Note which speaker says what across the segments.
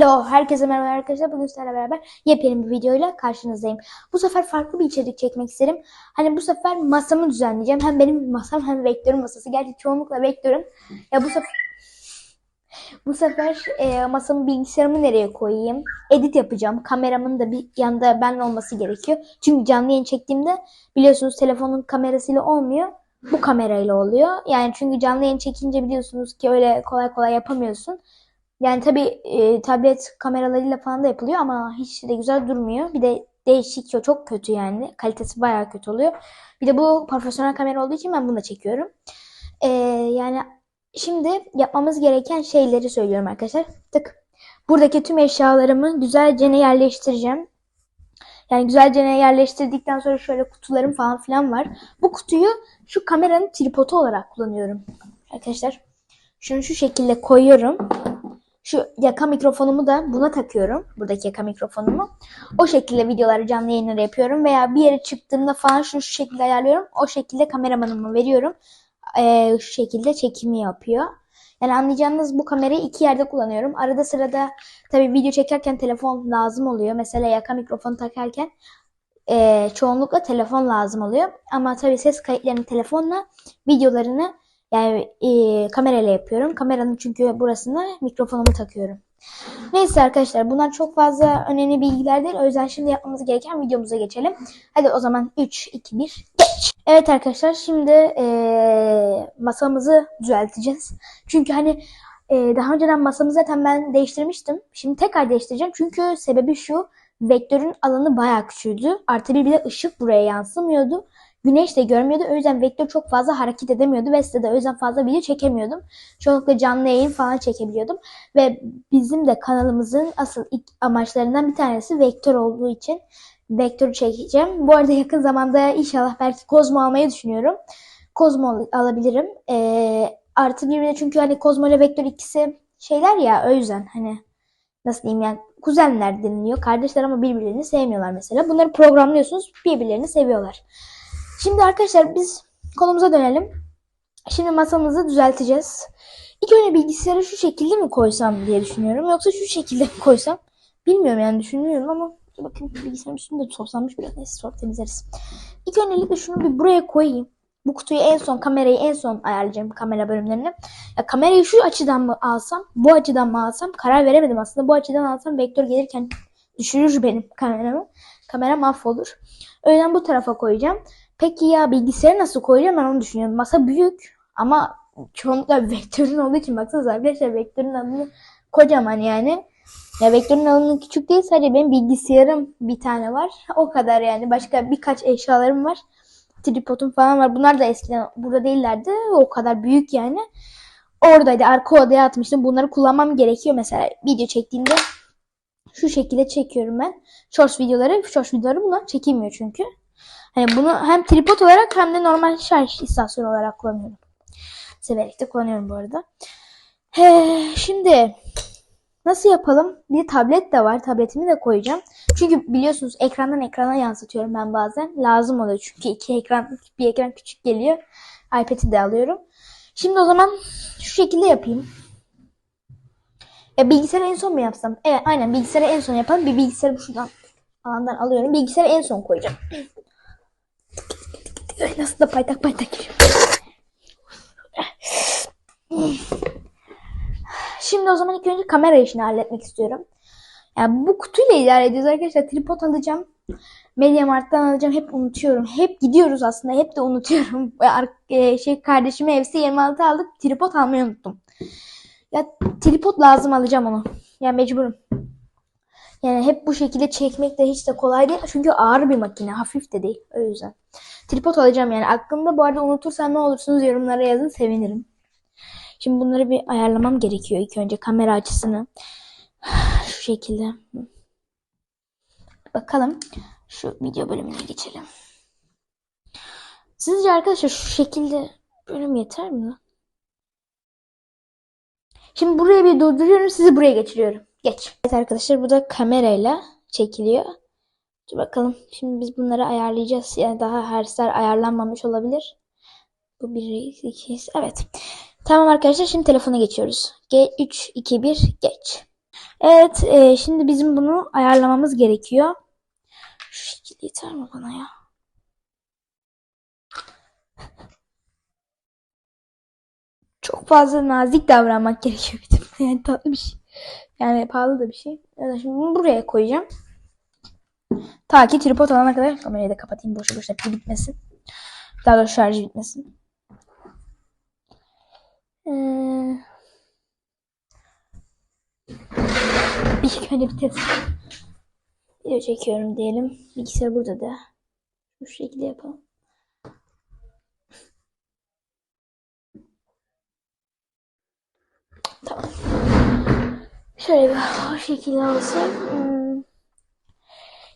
Speaker 1: Hello, herkese merhaba arkadaşlar. Bugün sizlerle beraber yepyeni bir videoyla karşınızdayım. Bu sefer farklı bir içerik çekmek isterim. Hani bu sefer masamı düzenleyeceğim. Hem benim masam hem vektörün masası. Gerçi çoğunlukla vektörün. Ya bu sefer bu sefer e, masamı bilgisayarımı nereye koyayım? Edit yapacağım. Kameramın da bir yanda ben olması gerekiyor. Çünkü canlı yayın çektiğimde biliyorsunuz telefonun kamerasıyla olmuyor. Bu kamerayla oluyor. Yani çünkü canlı yayın çekince biliyorsunuz ki öyle kolay kolay yapamıyorsun. Yani tabii e, tablet kameralarıyla falan da yapılıyor ama hiç de güzel durmuyor. Bir de değişik çok, kötü yani. Kalitesi bayağı kötü oluyor. Bir de bu profesyonel kamera olduğu için ben bunu da çekiyorum. E, yani şimdi yapmamız gereken şeyleri söylüyorum arkadaşlar. Tık. Buradaki tüm eşyalarımı güzelce yerleştireceğim. Yani güzelce yerleştirdikten sonra şöyle kutularım falan filan var. Bu kutuyu şu kameranın tripodu olarak kullanıyorum. Arkadaşlar şunu şu şekilde koyuyorum. Şu yaka mikrofonumu da buna takıyorum. Buradaki yaka mikrofonumu. O şekilde videoları canlı yayınları yapıyorum. Veya bir yere çıktığımda falan şunu şu şekilde ayarlıyorum. O şekilde kameramanıma veriyorum. Ee, şu şekilde çekimi yapıyor. Yani anlayacağınız bu kamerayı iki yerde kullanıyorum. Arada sırada tabii video çekerken telefon lazım oluyor. Mesela yaka mikrofonu takarken e, çoğunlukla telefon lazım oluyor. Ama tabii ses kayıtlarını telefonla videolarını yani e, kamerayla yapıyorum. Kameranın çünkü burasına mikrofonumu takıyorum. Neyse arkadaşlar bunlar çok fazla önemli bilgiler değil. O yüzden şimdi yapmamız gereken videomuza geçelim. Hadi o zaman 3, 2, 1 geç. Evet arkadaşlar şimdi e, masamızı düzelteceğiz. Çünkü hani e, daha önceden masamı zaten ben değiştirmiştim. Şimdi tekrar değiştireceğim. Çünkü sebebi şu. Vektörün alanı bayağı küçüldü. Artı bir, bir de ışık buraya yansımıyordu. Güneş de görmüyordu. O yüzden vektör çok fazla hareket edemiyordu ve size de o yüzden fazla video çekemiyordum. Çoğunlukla canlı yayın falan çekebiliyordum. Ve bizim de kanalımızın asıl ilk amaçlarından bir tanesi vektör olduğu için vektörü çekeceğim. Bu arada yakın zamanda inşallah belki Kozmo almayı düşünüyorum. Kozmo al- alabilirim. Ee, artı bir de çünkü hani Kozmo ile vektör ikisi şeyler ya o yüzden hani nasıl diyeyim yani kuzenler deniliyor. Kardeşler ama birbirlerini sevmiyorlar mesela. Bunları programlıyorsunuz birbirlerini seviyorlar. Şimdi arkadaşlar biz konumuza dönelim. Şimdi masamızı düzelteceğiz. İlk önce bilgisayarı şu şekilde mi koysam diye düşünüyorum. Yoksa şu şekilde mi koysam? Bilmiyorum yani düşünmüyorum ama bakayım bilgisayarın üstünde toplanmış biraz. Neyse sonra temizleriz. İlk öncelikle şunu bir buraya koyayım. Bu kutuyu en son kamerayı en son ayarlayacağım kamera bölümlerini. Ya kamerayı şu açıdan mı alsam, bu açıdan mı alsam karar veremedim aslında. Bu açıdan alsam vektör gelirken düşürür benim kameramı. Kamera mahvolur. O bu tarafa koyacağım. Peki ya bilgisayarı nasıl koyacağım ben onu düşünüyorum. Masa büyük ama çoğunlukla vektörün olduğu için baksanıza arkadaşlar vektörün alanı kocaman yani. Ya vektörün alanı küçük değil sadece benim bilgisayarım bir tane var. O kadar yani. Başka birkaç eşyalarım var. Tripodum falan var. Bunlar da eskiden burada değillerdi. O kadar büyük yani. Oradaydı. Arka odaya atmıştım. Bunları kullanmam gerekiyor mesela video çektiğimde. Şu şekilde çekiyorum ben. Shorts videoları. Shorts videoları bunlar çekilmiyor çünkü. Hani bunu hem tripod olarak hem de normal şarj istasyonu olarak kullanıyorum. Severek de kullanıyorum bu arada. He, şimdi nasıl yapalım? Bir tablet de var. Tabletimi de koyacağım. Çünkü biliyorsunuz ekrandan ekrana yansıtıyorum ben bazen. Lazım oluyor çünkü iki ekran, bir ekran küçük geliyor. iPad'i de alıyorum. Şimdi o zaman şu şekilde yapayım. E, bilgisayarı en son mu yapsam? Evet aynen bilgisayarı en son yapalım. Bir bilgisayarı şuradan alandan alıyorum. Bilgisayarı en son koyacağım. Nasıl da paytak paytak. Şimdi o zaman ilk önce kamera işini halletmek istiyorum. Yani bu kutuyla idare ediyoruz arkadaşlar. Tripod alacağım. Mediamarkt'tan alacağım. Hep unutuyorum. Hep gidiyoruz aslında. Hep de unutuyorum. E, şey kardeşime evsi 26 aldık. Tripod almayı unuttum. Ya tripod lazım alacağım onu. Ya mecburum. Yani hep bu şekilde çekmek de hiç de kolay değil. Çünkü ağır bir makine. Hafif de değil. O yüzden. Tripod alacağım yani. Aklımda bu arada unutursam ne olursunuz yorumlara yazın. Sevinirim. Şimdi bunları bir ayarlamam gerekiyor. İlk önce kamera açısını. Şu şekilde. Bakalım. Şu video bölümüne geçelim. Sizce arkadaşlar şu şekilde bölüm yeter mi? Şimdi buraya bir durduruyorum. Sizi buraya geçiriyorum. Geç. Evet arkadaşlar bu da kamerayla çekiliyor. Dur bakalım. Şimdi biz bunları ayarlayacağız. Yani daha hersler ayarlanmamış olabilir. Bu 1, 2, evet. Tamam arkadaşlar şimdi telefona geçiyoruz. G 3, 2, 1 geç. Evet, e, şimdi bizim bunu ayarlamamız gerekiyor. Şu şekilde yeter mi bana ya? Çok fazla nazik davranmak gerekiyor bir. Yani tatlı bir şey. Yani pahalı da bir şey. Evet, şimdi bunu buraya koyacağım. Ta ki tripod alana kadar kamerayı da kapatayım boşu boşuna pil bitmesin. Daha doğrusu şarjı bitmesin. Ee, ilk önce bir test video çekiyorum diyelim. Bilgisayar burada da. Bu şekilde yapalım. Tamam. Şöyle bir o şekilde olsun. Hmm.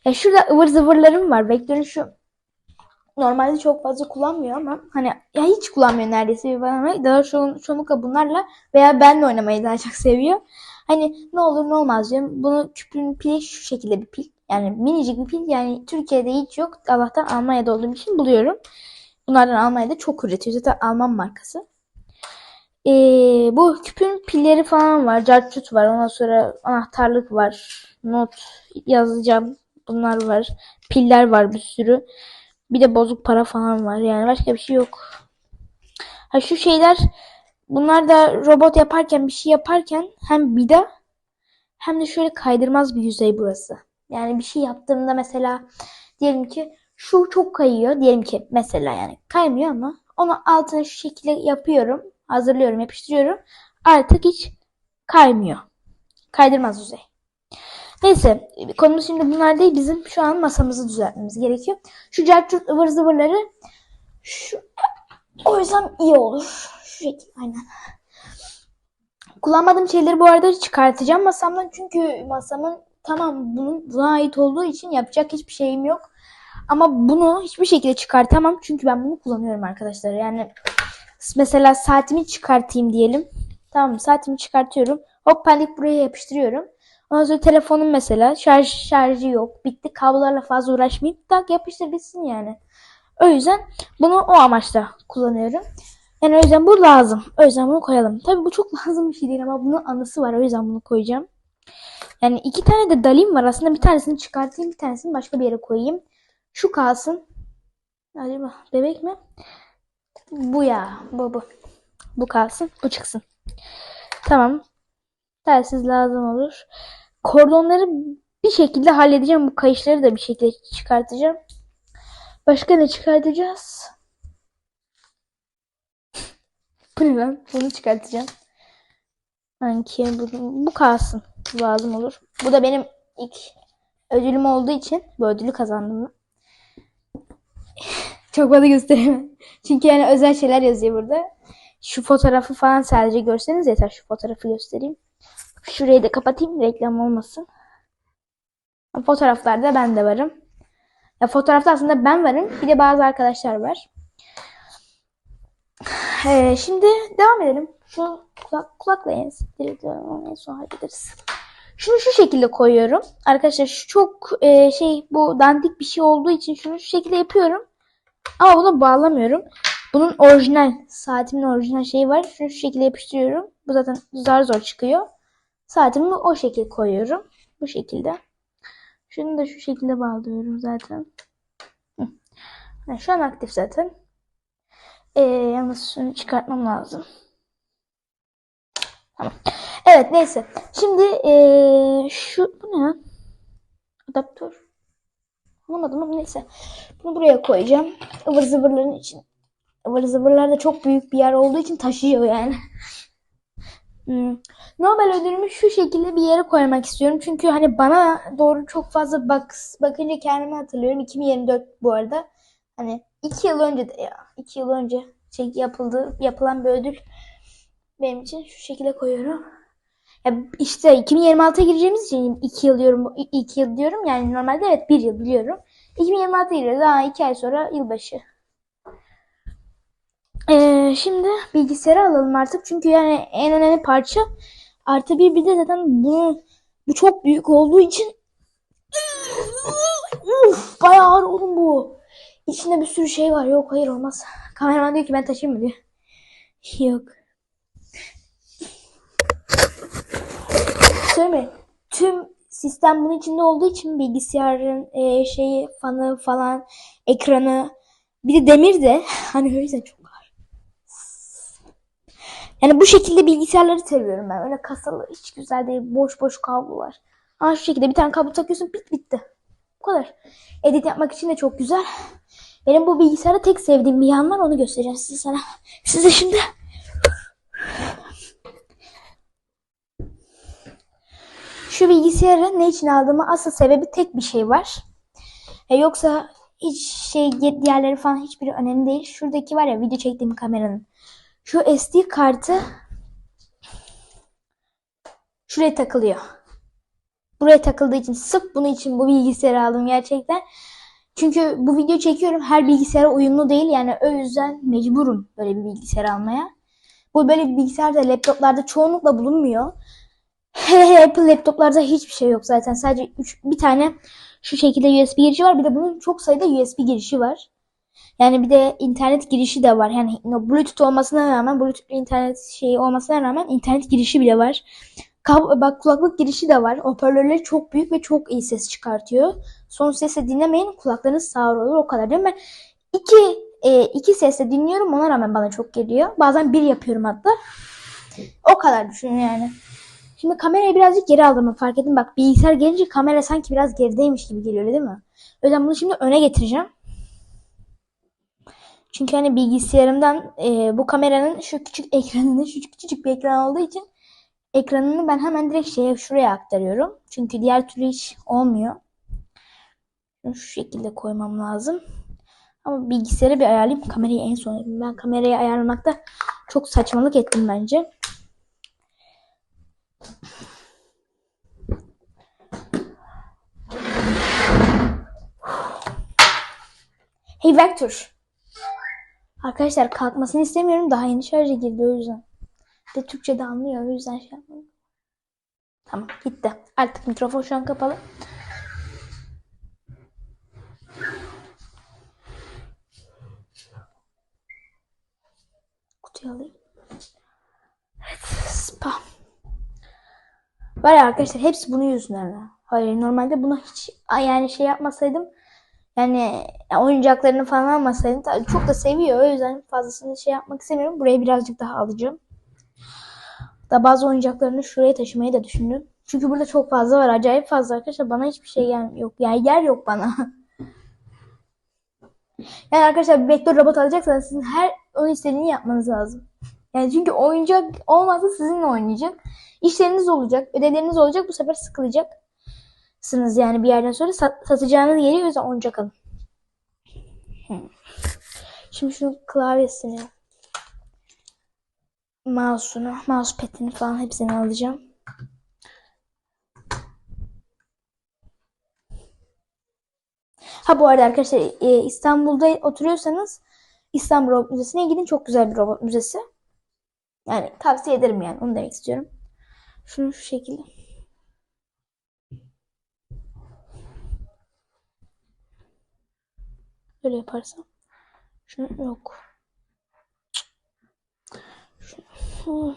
Speaker 1: Ya şurada ıvır zıvırlarım var. Vektörün şu normalde çok fazla kullanmıyor ama hani ya hiç kullanmıyor neredeyse bir bana. Daha çoğun, çoğunlukla bunlarla veya benle oynamayı daha çok seviyor. Hani ne olur ne olmaz diyorum. Bunu küpün pili şu şekilde bir pil. Yani minicik bir pil. Yani Türkiye'de hiç yok. Allah'tan Almanya'da olduğum için buluyorum. Bunlardan Almanya'da çok üretiyor. Zaten Alman markası. Ee, bu küpün pilleri falan var. Cartçut var. Ondan sonra anahtarlık var. Not yazacağım. Bunlar var. Piller var bir sürü. Bir de bozuk para falan var. Yani başka bir şey yok. Ha şu şeyler bunlar da robot yaparken bir şey yaparken hem vida hem de şöyle kaydırmaz bir yüzey burası. Yani bir şey yaptığımda mesela diyelim ki şu çok kayıyor. Diyelim ki mesela yani kaymıyor ama onu altına şu şekilde yapıyorum. Hazırlıyorum, yapıştırıyorum. Artık hiç kaymıyor. Kaydırmaz yüzey. Neyse konumuz şimdi bunlar değil. Bizim şu an masamızı düzeltmemiz gerekiyor. Şu cartçurt ıvır zıvırları şu koysam iyi olur. Şu şekilde aynen. Kullanmadığım şeyleri bu arada çıkartacağım masamdan. Çünkü masamın tamam bunun buna ait olduğu için yapacak hiçbir şeyim yok. Ama bunu hiçbir şekilde çıkartamam. Çünkü ben bunu kullanıyorum arkadaşlar. Yani mesela saatimi çıkartayım diyelim. Tamam saatimi çıkartıyorum. Hop pendik buraya yapıştırıyorum. Ondan sonra telefonum mesela şarj şarjı yok. Bitti. Kablolarla fazla uğraşmayayım. Tak yapıştır bitsin yani. O yüzden bunu o amaçla kullanıyorum. Yani o yüzden bu lazım. O yüzden bunu koyalım. Tabii bu çok lazım bir şey değil ama bunun anısı var. O yüzden bunu koyacağım. Yani iki tane de dalim var. Aslında bir tanesini çıkartayım. Bir tanesini başka bir yere koyayım. Şu kalsın. Acaba bebek mi? Bu ya. Bu bu. Bu kalsın. Bu çıksın. Tamam. Telsiz lazım olur. Kordonları bir şekilde halledeceğim. Bu kayışları da bir şekilde çıkartacağım. Başka ne çıkartacağız? Bu ne lan? Bunu çıkartacağım. Sanki bu, bu kalsın. Lazım olur. Bu da benim ilk ödülüm olduğu için bu ödülü kazandım. Çok fazla gösteremem. Çünkü yani özel şeyler yazıyor burada. Şu fotoğrafı falan sadece görseniz yeter. Şu fotoğrafı göstereyim. Şurayı da kapatayım reklam olmasın. Fotoğraflarda ben de varım. Ya fotoğrafta aslında ben varım. Bir de bazı arkadaşlar var. Ee, şimdi devam edelim. Şu kulak, kulakla en en son hallederiz. Şunu şu şekilde koyuyorum. Arkadaşlar şu çok e, şey bu dandik bir şey olduğu için şunu şu şekilde yapıyorum. Ama bunu bağlamıyorum. Bunun orijinal saatimin orijinal şeyi var. Şunu şu şekilde yapıştırıyorum. Bu zaten zar zor çıkıyor. Saatimi o şekilde koyuyorum. Bu şekilde. Şunu da şu şekilde bağlıyorum zaten. Şu an aktif zaten. Ee, yalnız şunu çıkartmam lazım. Tamam. Evet neyse. Şimdi ee, şu bu ne? Adaptör. Anlamadım ama neyse. Bunu buraya koyacağım. Ivır zıvırların için. Ivır zıvırlar da çok büyük bir yer olduğu için taşıyor yani. Hmm. Nobel ödülümü şu şekilde bir yere koymak istiyorum. Çünkü hani bana doğru çok fazla bak bakınca kendimi hatırlıyorum. 2024 bu arada. Hani iki yıl önce de ya. iki yıl önce şey yapıldı, yapılan bir ödül benim için şu şekilde koyuyorum. Ya işte 2026'ya gireceğimiz için 2 yıl diyorum, 2 yıl diyorum. Yani normalde evet 1 yıl biliyorum. 2026'ya giriyoruz. Daha 2 ay sonra yılbaşı. Ee, şimdi bilgisayarı alalım artık. Çünkü yani en önemli parça artı bir bir de zaten bu bu çok büyük olduğu için Uf, bayağı ağır oğlum bu. İçinde bir sürü şey var. Yok hayır olmaz. Kameraman diyor ki ben taşıyayım mı diyor. Yok. Söylemeyin. tüm sistem bunun içinde olduğu için bilgisayarın e, şeyi fanı falan ekranı bir de demir de hani o yüzden çok. Yani bu şekilde bilgisayarları seviyorum ben. Öyle kasalı hiç güzel değil. Boş boş kablolar. Ama şu şekilde bir tane kablo takıyorsun bit bitti. Bu kadar. Edit yapmak için de çok güzel. Benim bu bilgisayarda tek sevdiğim bir yan var onu göstereceğim size sana. Size şimdi. Şu bilgisayarı ne için aldığımı asıl sebebi tek bir şey var. E, yoksa hiç şey diğerleri falan hiçbiri önemli değil. Şuradaki var ya video çektiğim kameranın. Şu SD kartı şuraya takılıyor. Buraya takıldığı için sırf bunun için bu bilgisayarı aldım gerçekten. Çünkü bu video çekiyorum her bilgisayara uyumlu değil yani o yüzden mecburum böyle bir bilgisayar almaya. Bu böyle bir bilgisayar da laptoplarda çoğunlukla bulunmuyor. Apple laptoplarda hiçbir şey yok zaten. Sadece üç, bir tane şu şekilde USB girişi var. Bir de bunun çok sayıda USB girişi var. Yani bir de internet girişi de var. Yani Bluetooth olmasına rağmen, Bluetooth internet şeyi olmasına rağmen internet girişi bile var. Kab bak kulaklık girişi de var. Hoparlörleri çok büyük ve çok iyi ses çıkartıyor. Son sesle dinlemeyin kulaklarınız sağır olur o kadar mi? Ben iki, e, iki sesle dinliyorum ona rağmen bana çok geliyor. Bazen bir yapıyorum hatta. O kadar düşünün yani. Şimdi kamerayı birazcık geri aldığımı fark ettim. Bak bilgisayar gelince kamera sanki biraz gerideymiş gibi geliyor değil mi? O yüzden bunu şimdi öne getireceğim. Çünkü hani bilgisayarımdan e, bu kameranın şu küçük ekranını şu küçücük bir ekran olduğu için ekranını ben hemen direkt şeye şuraya aktarıyorum. Çünkü diğer türlü hiç olmuyor. Şunu şu şekilde koymam lazım. Ama bilgisayarı bir ayarlayayım. Kamerayı en son. Ben kamerayı ayarlamakta çok saçmalık ettim bence. Hey Vector. Arkadaşlar kalkmasını istemiyorum. Daha yeni şarja girdi o yüzden. De Türkçe de anlıyor o yüzden şey yapmadım. Tamam gitti. Artık mikrofon şu an kapalı. Kutuyu alayım. Evet spa. Var ya arkadaşlar hepsi bunun yüzünden. Hayır normalde buna hiç yani şey yapmasaydım yani oyuncaklarını falan almasaydım tabii çok da seviyor o yüzden fazlasını şey yapmak istemiyorum. Buraya birazcık daha alacağım. Da bazı oyuncaklarını şuraya taşımayı da düşündüm. Çünkü burada çok fazla var. Acayip fazla arkadaşlar. Bana hiçbir şey gel yok. Yani yer yok bana. yani arkadaşlar bir vektör robot alacaksanız sizin her onun istediğini yapmanız lazım. Yani çünkü oyuncak olmazsa sizinle oynayacak. İşleriniz olacak, ödevleriniz olacak. Bu sefer sıkılacaksınız yani bir yerden sonra sat, satacağınız yeri o yüzden oyuncak alın. Şimdi şunun klavyesini, mouse'unu, mousepad'ini falan hepsini alacağım. Ha bu arada arkadaşlar e, İstanbul'da oturuyorsanız İstanbul Robot Müzesi'ne gidin. Çok güzel bir robot müzesi. Yani tavsiye ederim yani. Onu demek istiyorum. Şunu şu şekilde. Böyle yaparsam. Şunu yok. Şunu.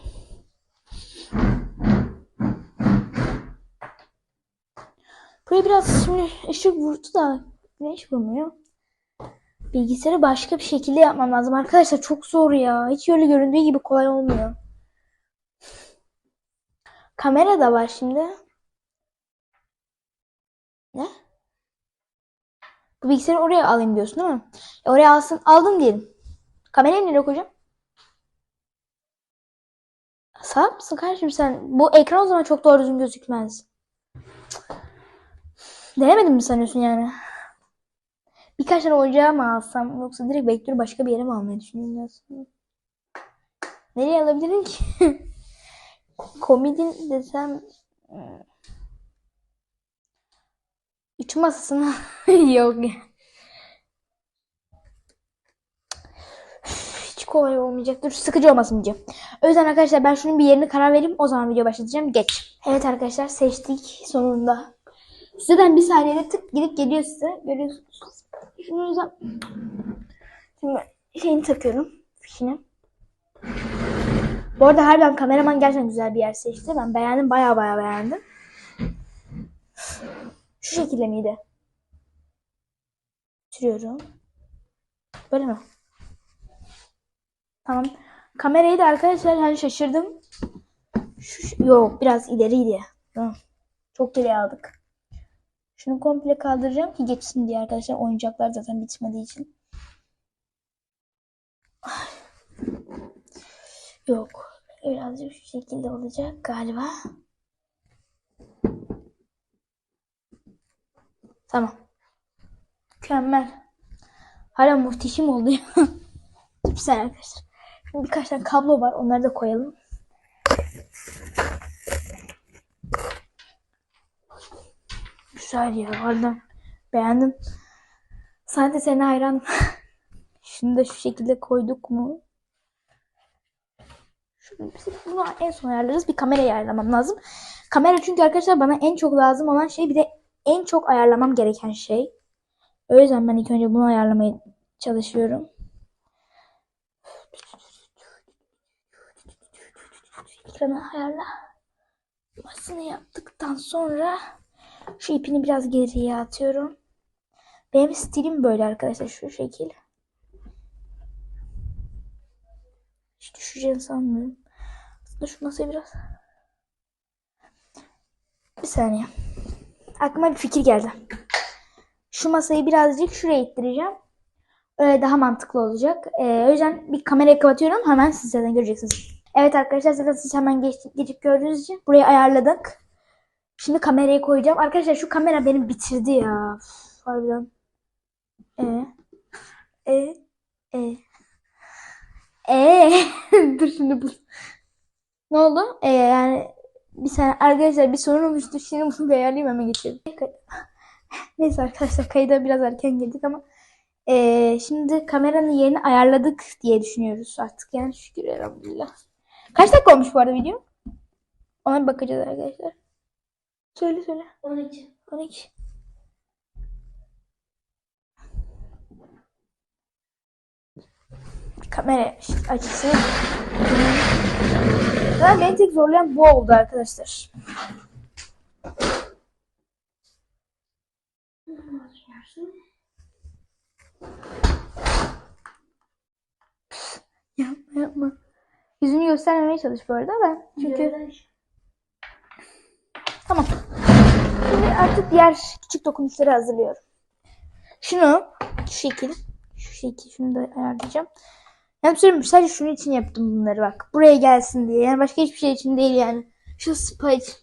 Speaker 1: Buraya biraz şimdi ışık vurdu da güneş vurmuyor. Bilgisayarı başka bir şekilde yapmam lazım. Arkadaşlar çok zor ya. Hiç öyle göründüğü gibi kolay olmuyor. Kamera da var şimdi. Ne? Bilgisayarı oraya alayım diyorsun değil mi? E oraya alsın. Aldım diyelim. Kamerayı nereye koyacağım? Sağ mısın kardeşim sen? Bu ekran o zaman çok doğru düzgün gözükmez. Denemedim mi sanıyorsun yani? Birkaç tane oyuncağı mı alsam yoksa direkt vektörü başka bir yere mi almayı düşünüyorum aslında? Nereye alabilirim ki? Komedin desem Üç masasına yok Hiç kolay olmayacak. Dur sıkıcı olmasın diyeceğim. O yüzden arkadaşlar ben şunun bir yerini karar vereyim. O zaman video başlatacağım. Geç. Evet arkadaşlar seçtik sonunda. Sizden bir saniyede tık gidip geliyor size. Görüyorsunuz. Şunu yüzden şimdi şeyini takıyorum. Fişini. Bu arada harbiden kameraman gerçekten güzel bir yer seçti. Ben beğendim. Baya baya beğendim. Şekilde miydi? Sürüyorum. Böyle mi? Tamam. Kamerayı da arkadaşlar hani şaşırdım. Şu, yok biraz ileriydi. Tamam. Çok geri aldık. Şunu komple kaldıracağım ki geçsin diye arkadaşlar. Oyuncaklar zaten bitmediği için. Yok. Birazcık şu şekilde olacak galiba. Tamam. Mükemmel. Hala muhteşem oldu ya. Güzel arkadaşlar. Şimdi birkaç tane kablo var. Onları da koyalım. Güzel ya. Harbiden beğendim. Sadece seni hayranım. Şunu da şu şekilde koyduk mu? Şunu, bunu en son ayarlarız. Bir kamera ayarlamam lazım. Kamera çünkü arkadaşlar bana en çok lazım olan şey bir de en çok ayarlamam gereken şey. O yüzden ben ilk önce bunu ayarlamaya çalışıyorum. Ekranı ayarla. Masını yaptıktan sonra şu ipini biraz geriye atıyorum. Benim stilim böyle arkadaşlar şu şekil. Hiç düşeceğini sanmıyorum. Aslında şu masayı biraz... Bir saniye. Aklıma bir fikir geldi. Şu masayı birazcık şuraya ittireceğim. Öyle daha mantıklı olacak. Ee, o yüzden bir kamerayı kapatıyorum. Hemen siz zaten göreceksiniz. Evet arkadaşlar zaten siz hemen geç, geçip gördüğünüz için burayı ayarladık. Şimdi kamerayı koyacağım. Arkadaşlar şu kamera beni bitirdi ya. Üf, harbiden. E. E. E. E. Dur şimdi bu. Ne oldu? E yani bir saniye arkadaşlar bir sorun olmuştu. Şimdi bunu ayarlayayım hemen geçelim. Neyse arkadaşlar kayıda biraz erken girdik ama e, şimdi kameranın yerini ayarladık diye düşünüyoruz artık. Yani şükür elhamdülillah. Kaç dakika olmuş bu arada video? Ona bir bakacağız arkadaşlar. Söyle söyle.
Speaker 2: 12.
Speaker 1: 12. Kamera açısı. Ben beni tek zorlayan bu oldu arkadaşlar. Yapma yapma. Yüzünü göstermemeye çalış bu arada ben. Çünkü Tamam. Şimdi artık diğer küçük dokunuşları hazırlıyorum. Şunu şu şekil, şu şekil şunu da ayarlayacağım. Yani söyleyeyim sadece şunun için yaptım bunları bak. Buraya gelsin diye. Yani başka hiçbir şey için değil yani. Şu spa için.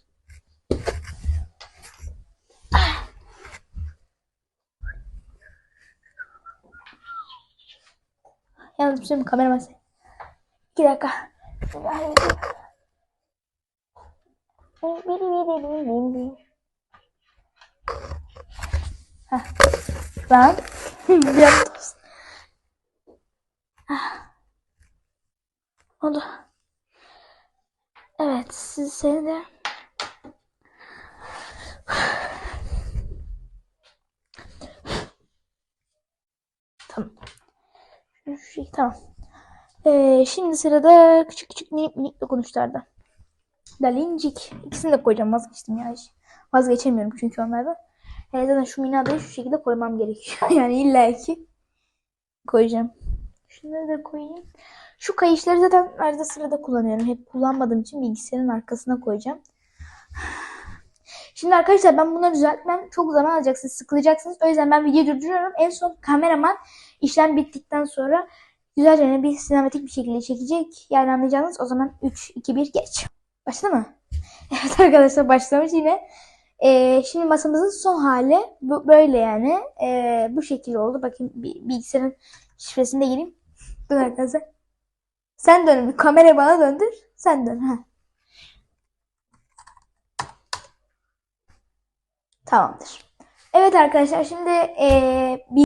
Speaker 1: Yalnız bir şey mi? Kamera masaya. İki dakika. Heh. Ben biraz oldu. Evet, siz seni de Tamam. Şey, tamam. Ee, şimdi sırada küçük küçük minik minik dokunuşlarda. Dalincik. İkisini de koyacağım. Vazgeçtim ya. Vazgeçemiyorum çünkü onlardan. Hele zaten şu minadayı şu şekilde koymam gerekiyor. yani illa ki koyacağım. Şunları da koyayım. Şu kayışları zaten arada sırada kullanıyorum. Hep kullanmadığım için bilgisayarın arkasına koyacağım. Şimdi arkadaşlar ben bunları düzeltmem çok zaman alacak. Siz sıkılacaksınız. O yüzden ben videoyu durduruyorum. En son kameraman işlem bittikten sonra güzelce bir sinematik bir şekilde çekecek. Yani anlayacağınız o zaman 3, 2, 1 geç. Başladı mı? Evet arkadaşlar başlamış yine. Ee, şimdi masamızın son hali bu, böyle yani. Ee, bu şekilde oldu. Bakın bilgisayarın şifresini de gireyim. Dur arkadaşlar. Sen dön. Kamerayı bana döndür. Sen dön. Ha. Tamamdır. Evet arkadaşlar şimdi ee, bir